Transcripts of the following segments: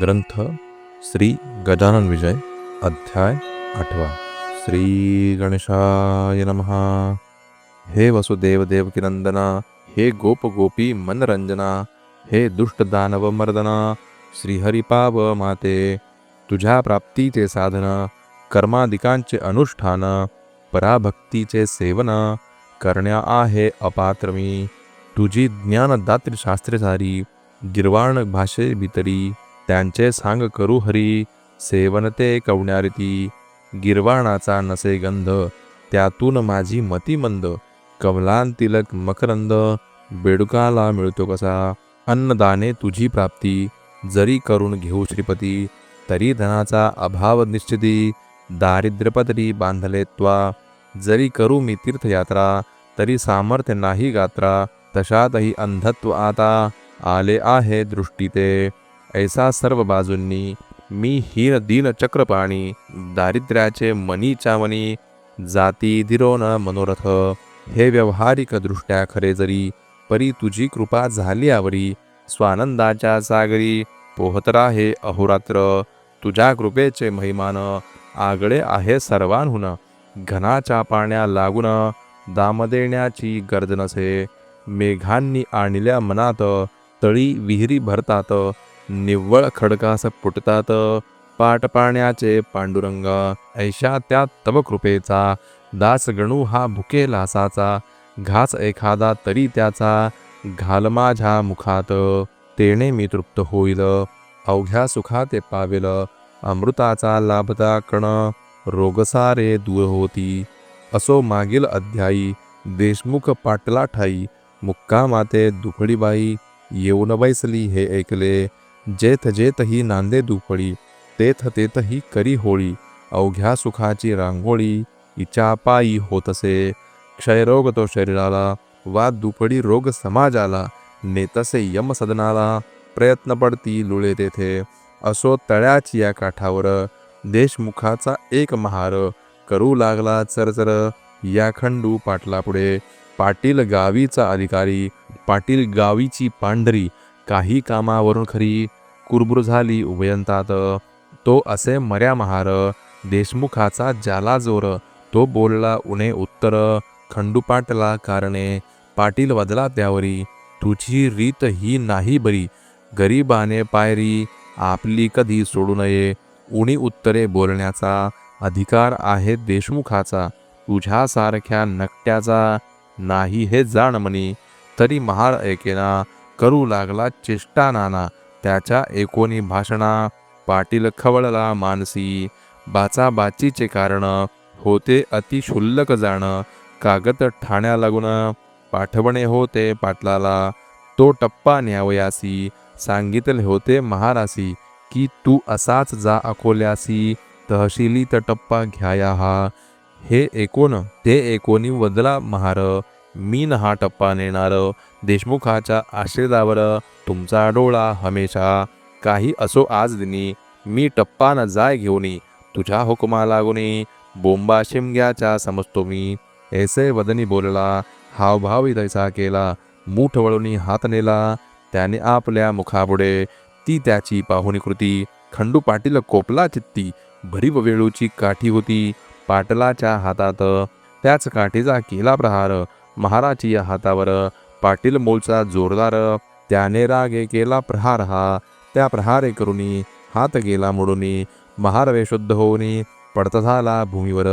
ग्रंथ श्री गजानन विजय अध्याय आठवा. श्री गणेशाय नमहा हे वसुदेव देवकीनंदना हे गोप गोपी मनरंजना हे दुष्ट दानव मर्दना श्रीहरिपाव माते तुझ्या प्राप्तीचे साधन कर्मादिकांचे अनुष्ठान पराभक्तीचे सेवन करण्या आहे अपात्र मी. तुझी ज्ञानदात्री शास्त्रे सारी गिरवाण भाषे भितरी त्यांचे सांग करू हरी. सेवनते कवण्यारिती गिरवाणाचा नसे गंध त्यातून माझी मती मंद. कमलान तिलक मकरंद बेडुकाला मिळतो कसा? अन्नदाने तुझी प्राप्ती जरी करून घेऊ श्रीपती तरी धनाचा अभाव निश्चिती. दारिद्र्यपदरी बांधले त्वा जरी करू मी तीर्थयात्रा तरी सामर्थ्य नाही गात्रा तशातही अंधत्व आता आले आहे दृष्टीते ऐसा सर्व बाजूंनी मी हीन दीन चक्रपाणी दारिद्र्याचे मनी मनी जाती दिरोन मनोरथ हे व्यवहारिक दृष्ट्या खरे जरी परी तुझी कृपा झाली आवरी स्वानंदाच्या सागरी पोहतरा हे अहोरात्र तुझ्या कृपेचे महिमान आगळे आहे सर्वांहून घनाच्या पाण्या लागून दाम देण्याची गरज नसे मेघांनी आणल्या मनात तळी विहिरी भरतात निव्वळ खडकास फुटतात पाट पाण्याचे पांडुरंग ऐशा त्या तव कृपेचा दास गणू हा भुके लासाचा घास एखादा तरी त्याचा घाल माझ्या मुखात तेने मी तृप्त होईल अवघ्या सुखाते पावेल अमृताचा लाभता कण रोगसारे दूर होती असो मागील अध्यायी देशमुख पाटला ठाई मुक्कामाते दुखडीबाई येऊन बैसली हे ऐकले जेथ जेथही नांदे दुफळी तेथ तेथही करी होळी अवघ्या सुखाची रांगोळी इच्छा पायी होतसे. क्षयरोग तो शरीराला वा दुपडी रोग समाजाला नेतसे यम सदनाला प्रयत्न पडती लुळे तेथे. असो तळ्याची या काठावर देशमुखाचा एक महार करू लागला चरचर या खंडू पाटला पुढे. पाटील गावीचा अधिकारी पाटील गावीची पांढरी काही कामावरून खरी कुरबुर झाली उभयंतात. तो असे मर्या महार देशमुखाचा ज्याला जोर तो बोलला उणे उत्तर खंडुपाटला कारणे पाटील वदला त्यावरी तुझी रीत ही नाही बरी गरीबाने पायरी आपली कधी सोडू नये उणी उत्तरे बोलण्याचा अधिकार आहे देशमुखाचा तुझ्यासारख्या नकट्याचा नाही हे जाण म्हणी तरी महार ऐकेना करू लागला चेष्टा नाना त्याच्या एकोणी भाषणा पाटील खवळला मानसी. बाचाबाचीचे कारण होते अति जाणं. कागद ठाण्या लागून पाठवणे होते पाटलाला. तो टप्पा न्यावयासी. सांगितले होते महारासी की तू असाच जा अकोल्यासी. तहशिलीत टप्पा घ्याया हा. हे एकोण ते एकोणी वदला महार. मी न हा टप्पा नेणार. देशमुखाच्या आशीर्वादावर तुमचा डोळा हमेशा. काही असो आज दिनी मी टप्पा न जाय घेऊनी तुझ्या हुकुमा लागुनी बोंबा शिमग्याच्या समजतो मी ऐसे वदनी बोलला हावभाव तैसा केला मूठ वळूनी हात नेला त्याने आपल्या मुखापुढे ती त्याची पाहुणी कृती खंडू पाटील कोपला चित्ती भरीव वेळूची काठी होती पाटलाच्या हातात त्याच काठीचा केला प्रहार महाराची या हातावर पाटील मोलचा जोरदार त्याने रागे केला प्रहार हा त्या प्रहारे करुनी हात गेला मोडूनी महार शुद्ध होऊनी पडता झाला भूमीवर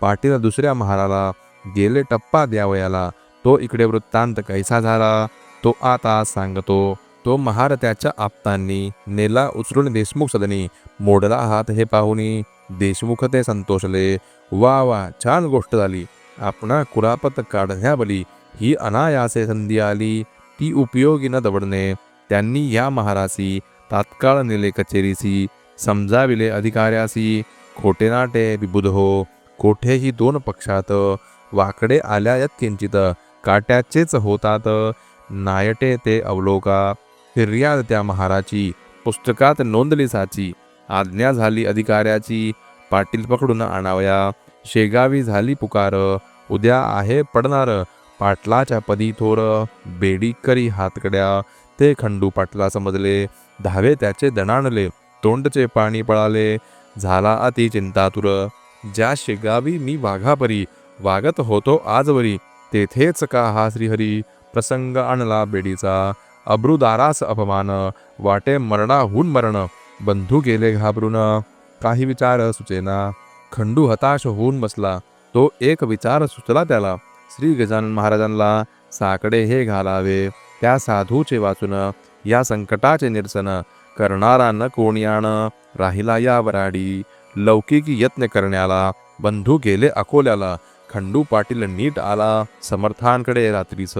पाटील दुसऱ्या महाराला गेले टप्पा द्यावयाला तो इकडे वृत्तांत कैसा झाला तो आता सांगतो तो महार त्याच्या आपतांनी नेला उचलून देशमुख सदनी मोडला हात हे पाहुनी देशमुख ते संतोषले वा वा छान गोष्ट झाली आपणा कुरापत काढण्याबली ही अनायासे संधी आली ती उपयोगी न दवडणे. त्यांनी या महारासी तात्काळ नेले कचेरीसी समजाविले अधिकाऱ्यासी. खोटे नाटे विबुध हो कोठेही दोन पक्षात वाकडे आल्या यत्किंचित काट्याचेच होतात. नायटे ते अवलोका फिर्याद त्या महाराची पुस्तकात नोंदली साची. आज्ञा झाली अधिकाऱ्याची पाटील पकडून आणावया. शेगावी झाली पुकार उद्या आहे पडणार पाटलाच्या पदी थोर बेडी करी हातकड्या. ते खंडू पाटला समजले. धावे त्याचे दणाणले. तोंडचे पाणी पळाले. झाला अति चिंतातुर. ज्या शेगावी मी वाघापरी. वागत होतो आजवरी. तेथेच का हा श्रीहरी? प्रसंग आणला बेडीचा. अब्रुदारास अपमान. वाटे मरणाहून मरण. बंधू गेले घाबरून. काही विचार सुचेना. खंडू हताश होऊन बसला. तो एक विचार सुचला त्याला. श्री गजानन महाराजांना साकडे हे घालावे. त्या साधूचे वाचून या संकटाचे निरसन करणारा न कोणियाण राहिला या वराडी. लौकिकी यत्न करण्याला बंधू गेले अकोल्याला. खंडू पाटील नीट आला समर्थांकडे रात्रीच.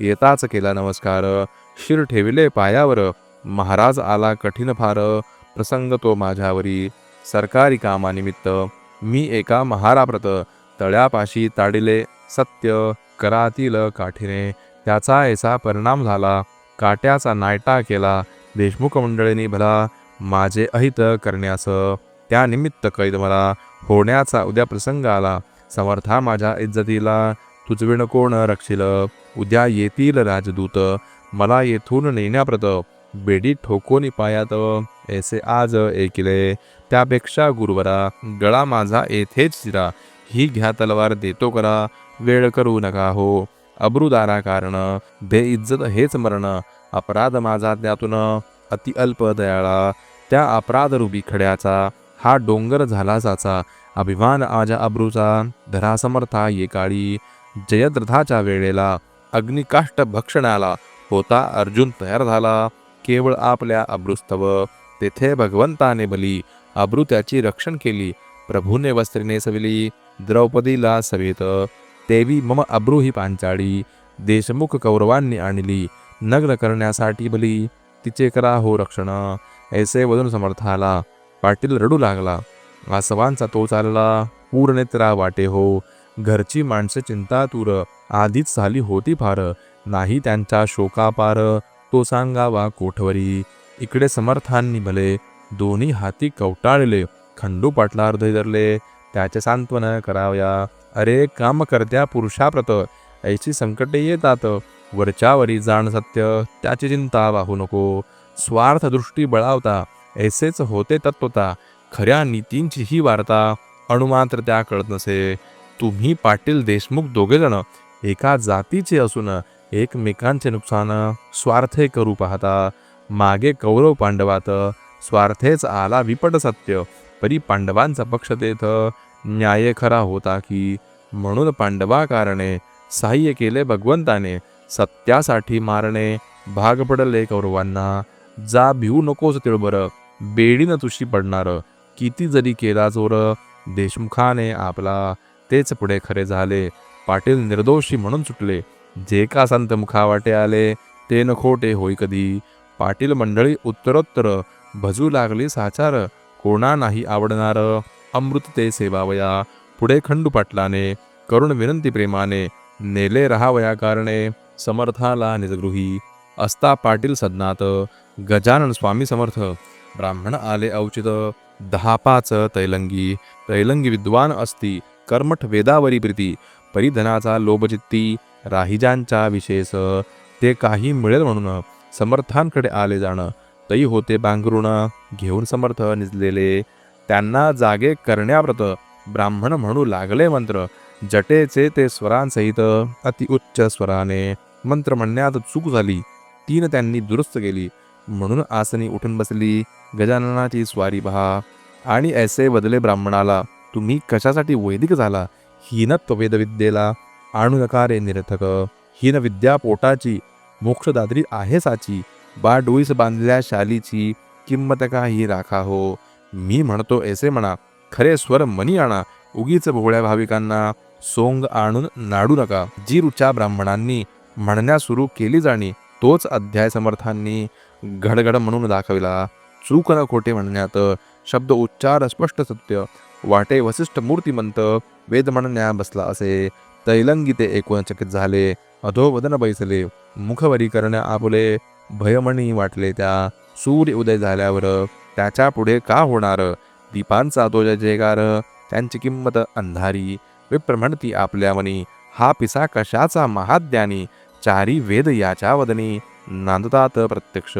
येताच केला नमस्कार. शिर ठेविले पायावर. महाराज आला कठीण फार. प्रसंग तो माझ्यावरी. सरकारी कामानिमित्त. मी एका महाराप्रत तळ्यापाशी ताडिले सत्य करातील काठीने त्याचा ऐसा परिणाम झाला. काट्याचा नायटा केला. देशमुख मंडळींनी भला माझे अहित करण्यास त्यानिमित्त कैद मला होण्याचा उद्या प्रसंग आला. समर्था माझ्या इज्जतीला तुझविण कोण रक्षिल? उद्या येतील राजदूत. मला येथून नेण्याप्रत बेडी ठोकोनी पायात ऐसे आज ऐकिले. त्यापेक्षा गुरुवरा गळा माझा येथेच शिरा. ही घ्या तलवार देतो करा वेळ करू नका हो. अब्रुदारा कारण बेइज्जत हेच मरण अपराध माझा त्यातून अति अल्प दयाळा. त्या अपराध रुपी खड्याचा हा डोंगर झाला जाचा अभिमान आजा अब्रूचा धरासमर्था ये काळी. जयद्रथाच्या वेळेला अग्निकाष्ट भक्षणाला होता अर्जुन तयार झाला केवळ आपल्या अब्रुस्तव. तेथे भगवंताने बली अब्रू त्याची रक्षण केली प्रभूने वस्त्रीने सविली द्रौपदीला सवेत तेवी मम अब्रू ही पांचाळी देशमुख कौरवांनी आणली नग्न करण्यासाठी बली तिचे करा हो रक्षण ऐसे वदन समर्थाला पाटील रडू लागला वासवांचा तो चालला पूर्णेत्रा वाटे हो घरची माणसं चिंतातूर आधीच झाली होती फार नाही त्यांच्या शोकापार तो सांगावा कोठवरी इकडे समर्थांनी भले दोन्ही हाती कवटाळले खंडू पाटला हृदय धरले. त्याचे सांत्वन करावया. अरे काम करत्या पुरुषाप्रत. ऐशी संकटे येतात. वरच्यावरी जाण सत्य त्याची चिंता वाहू नको. स्वार्थ दृष्टी बळावता. ऐसेच होते तत्वता. खऱ्या नीतींची ही वार्ता अणुमात्र त्या कळत नसे. तुम्ही पाटील देशमुख दोघेजण एका जातीचे असून एकमेकांचे नुकसान स्वार्थे करू पाहता. मागे कौरव पांडवात स्वार्थेच आला विपट सत्य. परी पांडवांचा पक्ष तेथ न्याय खरा होता की म्हणून पांडवा कारणे सहाय्य केले भगवंताने सत्यासाठी मारणे भाग पडले कौरवांना. जा भिवू नकोस तिळबर बेडीनं तुशी पडणार किती जरी केला चोर देशमुखाने आपला तेच पुढे खरे झाले. पाटील निर्दोषी म्हणून सुटले. जे का संत मुखावाटे आले ते न खोटे होई कधी. पाटील मंडळी उत्तरोत्तर भजू लागली साचार कोणा नाही आवडणार? अमृत ते सेवावया. पुढे खंडू पाटलाने करुण विनंती प्रेमाने नेले रहावया कारणे समर्थाला निजगृही. असता पाटील सदनात गजानन स्वामी समर्थ. ब्राह्मण आले औचित दहा पाच तैलंगी. तैलंगी विद्वान असती कर्मठ वेदावरी प्रीती. परिधनाचा लोभचित्ती राहिजांचा विशेष. ते काही मिळेल म्हणून समर्थांकडे आले जाणं. तई होते बांगरुण घेऊन समर्थ निजलेले. त्यांना जागे करण्याव्रत ब्राह्मण म्हणू लागले मंत्र. जटेचे ते स्वरांसहित अति उच्च स्वराने मंत्र म्हणण्यात चूक झाली. तीन त्यांनी दुरुस्त केली. म्हणून आसनी उठून बसली. गजाननाची स्वारी पहा. आणि ऐसे बदले ब्राह्मणाला तुम्ही कशासाठी वैदिक झाला? हीनत्व वेदविद्येला आणू नका रे निरथक हीन विद्या पोटाची मोक्षदात्री आहे साची. बा डोईस बांधल्या शालीची किंमत काही राखा हो. मी म्हणतो ऐसे म्हणा खरे स्वर मनी आणा उगीच भोळ्या भाविकांना सोंग आणून नाडू नका. जी रुचा ब्राह्मणांनी म्हणण्या सुरू केली जाणी तोच अध्याय समर्थांनी घडघड म्हणून दाखविला. चूक न खोटे म्हणण्यात शब्द उच्चार स्पष्ट सत्य वाटे वसिष्ठ मूर्तिमंत वेद म्हणण्या बसला असे. तैलंगी ते एकूण चकित झाले अधोवदन बैसले मुखवरी करण्या आपले भयमणी वाटले त्या. सूर्य उदय झाल्यावर त्याच्या पुढे का होणार? दीपांचा तो जयकार त्यांची किंमत अंधारी. विप्र म्हणती आपल्या मनी हा पिसा कशाचा महाद्यानी? चारी वेद याच्या वदनी नांदतात प्रत्यक्ष.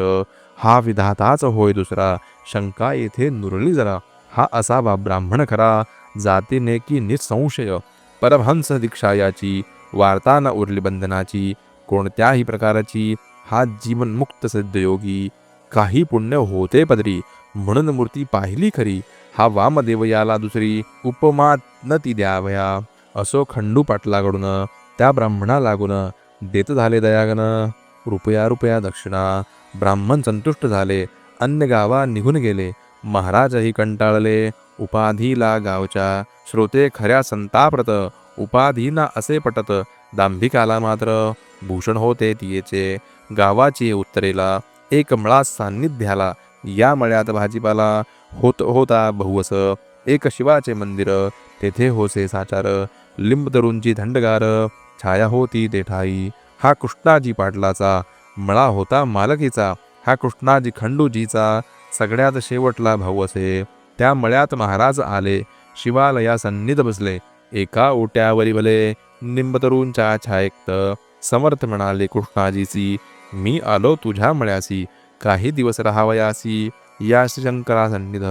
हा विधाताच होय दुसरा शंका येथे नुरली जरा. हा असावा ब्राह्मण खरा जातीने की निसंशय. परमहंस दीक्षा याची वार्ता न उरली बंधनाची कोणत्याही प्रकारची हा जीवनमुक्त सिद्धयोगी काही पुण्य होते पदरी. म्हणून मूर्ती पाहिली खरी. हा वामदेव याला दुसरी उपमा न ती द्यावया. असो खंडू पाटलाकडून त्या ब्राह्मणा लागून देत झाले दयागन रुपया रुपया दक्षिणा. ब्राह्मण संतुष्ट झाले. अन्य गावा निघून गेले. महाराजही कंटाळले. उपाधीला गावच्या श्रोते खऱ्या संताप्रत. उपाधीना असे पटत. दांभिकाला मात्र भूषण होते तियेचे. गावाची उत्तरेला एक मळा सान्निध्याला या मळ्यात भाजीपाला होत होता बहुवस एक शिवाचे मंदिर तेथे होसे साचार लिंब तरुंची थंडगार छाया होती देठाई हा कृष्णाजी पाटलाचा मळा होता मालकीचा हा कृष्णाजी खंडूजीचा सगळ्यात शेवटला भाऊ असे. त्या मळ्यात महाराज आले शिवालया सन्निध बसले. एका ओट्यावरी भले निंबतरूंच्या छायेक्त समर्थ म्हणाले कृष्णाजीची मी आलो तुझ्या मळ्यासी. काही दिवस राहावयासी. या श्रीशंकरा सन्निध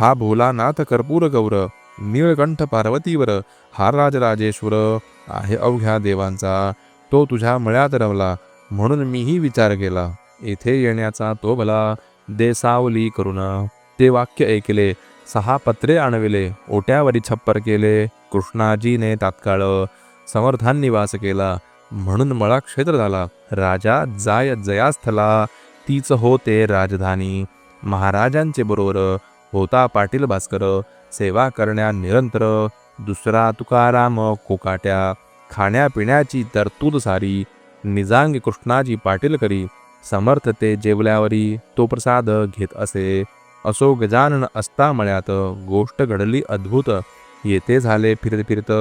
हा भोलानाथ कर्पूर गौर. नीळकंठ पार्वतीवर. हा राजराजेश्वर. आहे अवघ्या देवांचा. तो तुझ्या मळ्यात रवला म्हणून मीही विचार केला. येथे येण्याचा तो भला देसावली करून ते वाक्य ऐकले. सहा पत्रे आणविले. ओट्यावरी छप्पर केले. कृष्णाजीने तात्काळ समर्थांनी वास केला. म्हणून मळा क्षेत्र झाला. राजा जाय जयास्थला तीच होते राजधानी. महाराजांचे बरोबर होता पाटील भास्कर सेवा करण्या निरंतर दुसरा तुकाराम कोकाट्या खाण्यापिण्याची तरतूद सारी निजांग कृष्णाजी पाटील करी समर्थ ते जेवल्यावरी तो प्रसाद घेत असे. असो गजानन असता मळ्यात गोष्ट घडली अद्भुत येथे झाले फिरत फिरत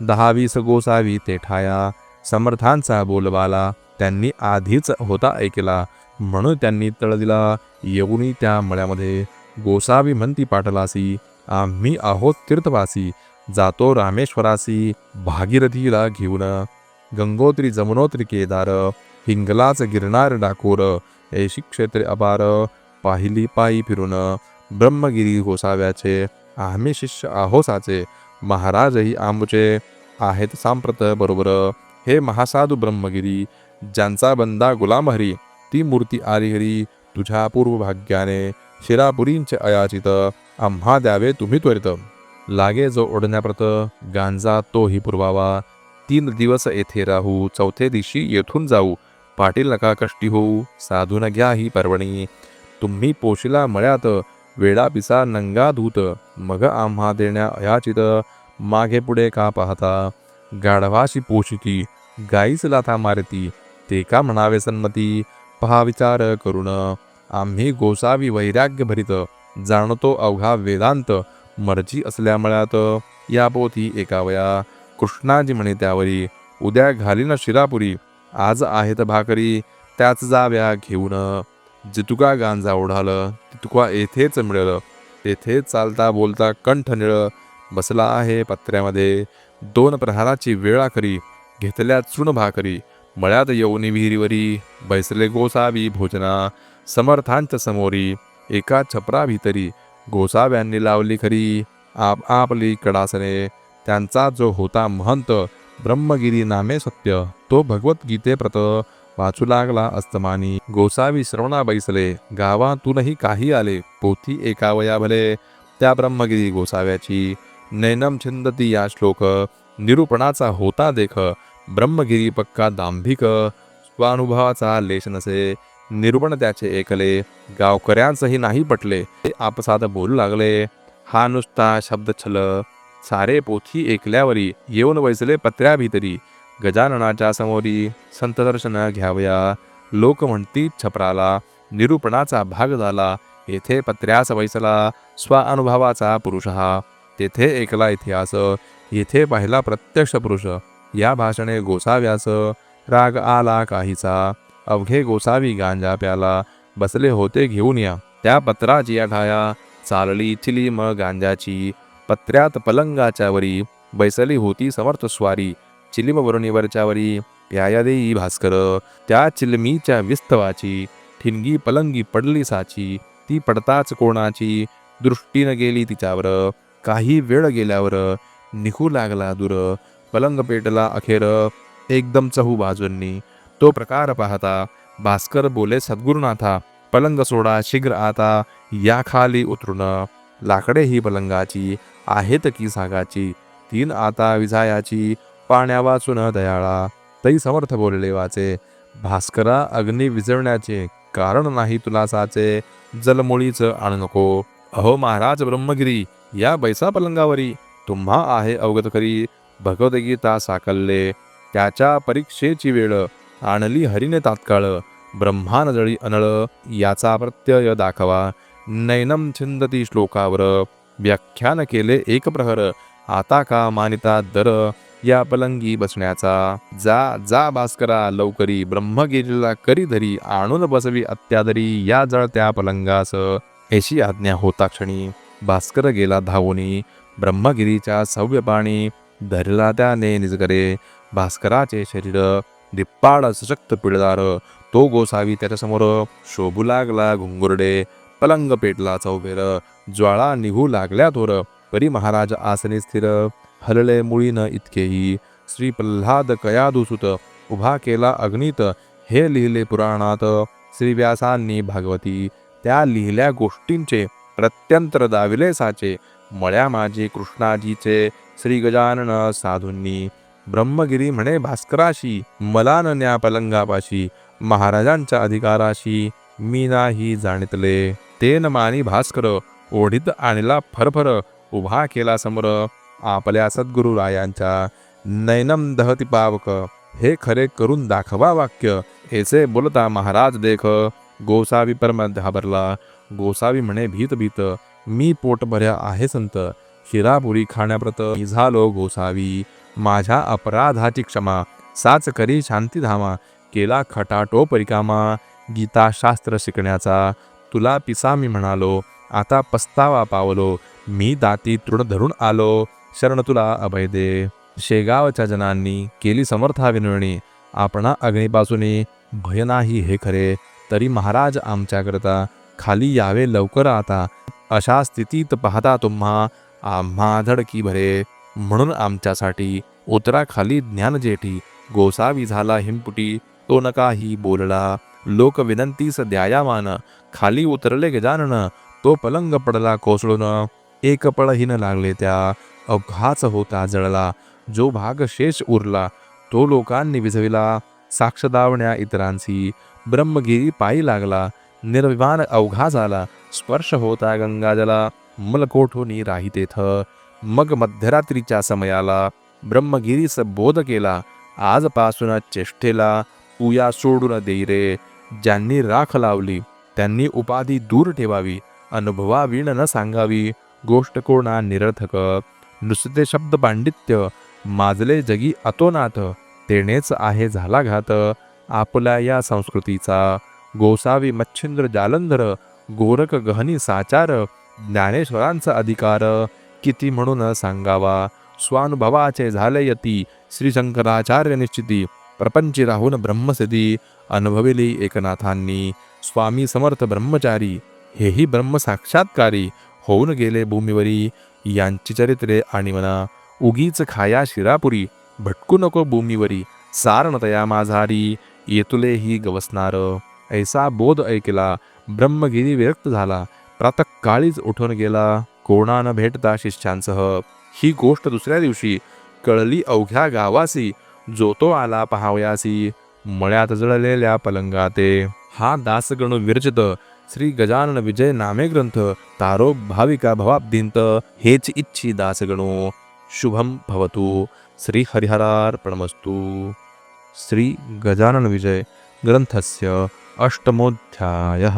दहावीस गोसावी ते ठाया. समर्थांचा बोलबाला त्यांनी आधीच होता ऐकला. म्हणून त्यांनी तळ दिला. येऊनी त्या मळ्यामध्ये गोसावी म्हणती पाटलासी आम्ही आहोत तीर्थवासी. जातो रामेश्वरासी भागीरथीला घेऊन. गंगोत्री जमुनोत्री केदार हिंगलाच गिरणार डाकोर. ऐशी क्षेत्रे अपार. पाहिली पायी फिरून. ब्रह्मगिरी गोसाव्याचे आम्ही शिष्य आहोसाचे. महाराजही आमचे आहेत सांप्रत बरोबर. हे महासाधू ब्रह्मगिरी ज्यांचा बंदा गुलाम हरी ती मूर्ती आरिहरी तुझ्या पूर्व पूर्वभाग्याने शिरापुरींचे अयाचित आम्हा द्यावे तुम्ही त्वरित. लागे जो ओढण्याप्रत गांजा तोही पुरवावा. तीन दिवस येथे राहू चौथे दिवशी येथून जाऊ. पाटील नका कष्टी होऊ साधून घ्या ही पर्वणी. तुम्ही पोशिला मळ्यात वेडा पिसा नंगा धूत. मग आम्हा देण्या अयाचित मागे पुढे का पाहता? गाढवाशी पोषिती गाईच लाथा मारती ते का म्हणावे सन्मती पहा विचार करून आम्ही गोसावी वैराग्य भरित जाणतो अवघा वेदांत मर्जी असल्या मळ्यात या पोथी एकावया कृष्णाजी म्हणे त्यावरी उद्या घालीन शिरापुरी आज आहेत भाकरी त्याच जाव्या घेऊन जितुका गांजा ओढाल तितुका येथेच मिळेल तेथे चालता बोलता कंठ निळ बसला आहे पत्र्यामध्ये दोन प्रहाराची वेळा करी घेतल्या चुण भाकरी मळ्यात येऊनी विहिरीवरी बैसले गोसावी भोजना समर्थांच्या समोरी एका छपरा भितरी गोसाव्यांनी लावली खरी आप आपली कडासने त्यांचा जो होता महंत ब्रह्मगिरी नामे सत्य तो भगवद्गीतेप्रत वाचू लागला अस्तमानी गोसावी श्रवणा बैसले गावातूनही काही आले पोथी एकावया भले त्या ब्रह्मगिरी गोसाव्याची नैनम छिंदती या श्लोक निरूपणाचा होता देख ब्रह्मगिरी पक्का दांभिक स्वानुभवाचा लेश नसे निरूपण त्याचे ऐकले गावकऱ्यांचंही नाही पटले ते आपसात बोलू लागले. हा नुसता शब्द छल सारे पोथी ऐकल्यावरी येऊन वैसले पत्र्याभितरी गजाननाच्या समोरी संतदर्शन घ्यावया लोक म्हणती छपराला निरूपणाचा भाग झाला येथे पत्र्यास वैसला स्वाअनुभवाचा पुरुष हा. तेथे ऐकला इतिहास येथे पाहिला प्रत्यक्ष पुरुष. या भाषणे गोसाव्यास राग आला काहीचा अवघे गोसावी गांजा प्याला बसले होते घेऊन या. त्या पत्राची या ठाया चालली इथली म गांजाची. पत्र्यात पलंगाच्या वरी बैसली होती समर्थ स्वारी. चिलिम वरुणीवरच्या वरी प्याया देई भास्कर. त्या चिलमीच्या विस्तवाची ठिणगी पलंगी पडली साची. ती पडताच कोणाची दृष्टीनं गेली तिच्यावर. काही वेळ गेल्यावर निघू लागला दूर. पलंग पेटला अखेर एकदम चहू बाजूंनी. तो प्रकार पाहता भास्कर बोले सद्गुरुनाथा पलंग सोडा शीघ्र आता या खाली उतरून. लाकडे ही पलंगाची आहेत की सागाची. तीन आता विजायाची पाण्या वाचून दयाळा. तई समर्थ बोलले वाचे भास्करा अग्नी विजवण्याचे कारण नाही तुला साचे. जलमुळीच आण नको. अहो महाराज ब्रह्मगिरी या बैसा पलंगावरी तुम्हा आहे अवगत करी. भगवद्गीता साकल्ले त्याच्या परीक्षेची वेळ आणली हरीने तात्काळ ब्रह्मानजळी अनळ याचा प्रत्यय दाखवा. नैनम छिंदती श्लोकावर व्याख्यान केले एक प्रहर आता का मानिता दर या पलंगी बसण्याचा. जा जा भास्करा लवकरी ब्रह्मगिरीला करी धरी आणून बसवी अत्यादरी या जळत्या पलंगास. अशी आज्ञा होता क्षणी. भास्कर गेला धावूनी ब्रह्मगिरीच्या सव्य पाणी धरला त्याने निजगरे. भास्कराचे शरीर दिप्पाड सशक्त पिळदार. तो गोसावी त्याच्यासमोर शोभू लागला घुंगुरडे पलंग पेटला चौबेर ज्वाळा निघू लागल्या थोर. परी महाराज आसने स्थिर. हलले मुळीनं इतकेही. श्री प्रल्हाद कयादुसुत उभा केला अग्नित. हे लिहिले पुराणात श्री व्यासांनी भागवती. त्या लिहिल्या गोष्टींचे प्रत्यंतर दाविले साचे. मळ्या माझे कृष्णाजीचे श्री गजानन साधूंनी. ब्रह्मगिरी म्हणे भास्कराशी मला न न्या पलंगापाशी महाराजांच्या अधिकाराशी मी नाही जाणितले. तेन मानी भास्कर ओढीत आणला फरफर उभा केला समोर आपल्या सद्गुरु रायांच्या नैनम दहती पावक हे खरे करून दाखवा वाक्य ऐसे बोलता महाराज देख गोसावी परम घाबरला गोसावी म्हणे भीत भीत मी पोट भऱ्या आहे संत. शिरापुरी खाण्याप्रत मी झालो गोसावी. माझ्या अपराधाची क्षमा. साच करी शांतीधामा केला खटाटो परिकामा गीताशास्त्र शिकण्याचा. तुला पिसा मी म्हणालो. आता पस्तावा पावलो. मी दाती तृण धरून आलो. शरण तुला अभय दे. शेगावच्या जनांनी केली समर्था विनवणी आपणा अग्नीपासून भय नाही हे खरे. तरी महाराज आमच्याकरता खाली यावे लवकर आता. अशा स्थितीत पाहता तुम्हा आम्हा धडकी भरे. म्हणून आमच्यासाठी उतराखाली ज्ञानजेठी ज्ञान जेठी. गोसावी झाला हिमपुटी. तो नकाही बोलला. लोक विनंतीस द्यायामान. खाली उतरले गजानन तो पलंग पडला कोसळून. एक पळहीन लागले त्या. अघाच होता जळला. जो भाग शेष उरला तो लोकांनी विझविला. साक्ष दावण्या ब्रह्मगिरी पायी लागला. निर्विवान अवघा झाला स्पर्श होता गंगाजला. मलकोठोनी राहितेथ मग मध्यरात्रीच्या समयाला ब्रह्मगिरीस बोध केला. आजपासून चेष्टेला उया सोडून देई रे. ज्यांनी राख लावली त्यांनी उपाधी दूर ठेवावी. अनुभवावीण न सांगावी. गोष्ट कोणा निरर्थक? नुसते शब्द पांडित्य. माजले जगी अतोनाथ. तेनेच आहे झाला घात आपल्या या संस्कृतीचा गोसावी मच्छिंद्र जालंधर गोरख गहनी साचार ज्ञानेश्वरांचा अधिकार किती म्हणून सांगावा? स्वानुभवाचे झाले यती श्री शंकराचार्य निश्चिती प्रपंची राहून ब्रह्मसिद्धी अनुभविली एकनाथांनी. स्वामी समर्थ ब्रह्मचारी हेही ब्रह्मसाक्षात्कारी होऊन गेले भूमीवरी. यांची चरित्रे आणि म्हणा उगीच खाया शिरापुरी भटकू नको भूमीवरी सारणतया माझारी येतुले ही गवसनार ऐसा बोध ऐकला ब्रह्मगिरी विरक्त झाला प्रातकाळीच उठून गेला कोणा न भेटता शिष्यांसह. ही गोष्ट दुसऱ्या दिवशी कळली अवघ्या गावासी जो तो आला पहावयासी मळ्यात जळलेल्या पलंगाते. हा दासगणू विरचित श्री गजानन विजय नामे ग्रंथ तारो भाविका भवाब्दिंत हेच इच्छी दासगणू. शुभम भवतु श्री हरिहरार्पणमस्तु. श्री गजानन विजय ग्रंथस्य अष्टमोऽध्यायः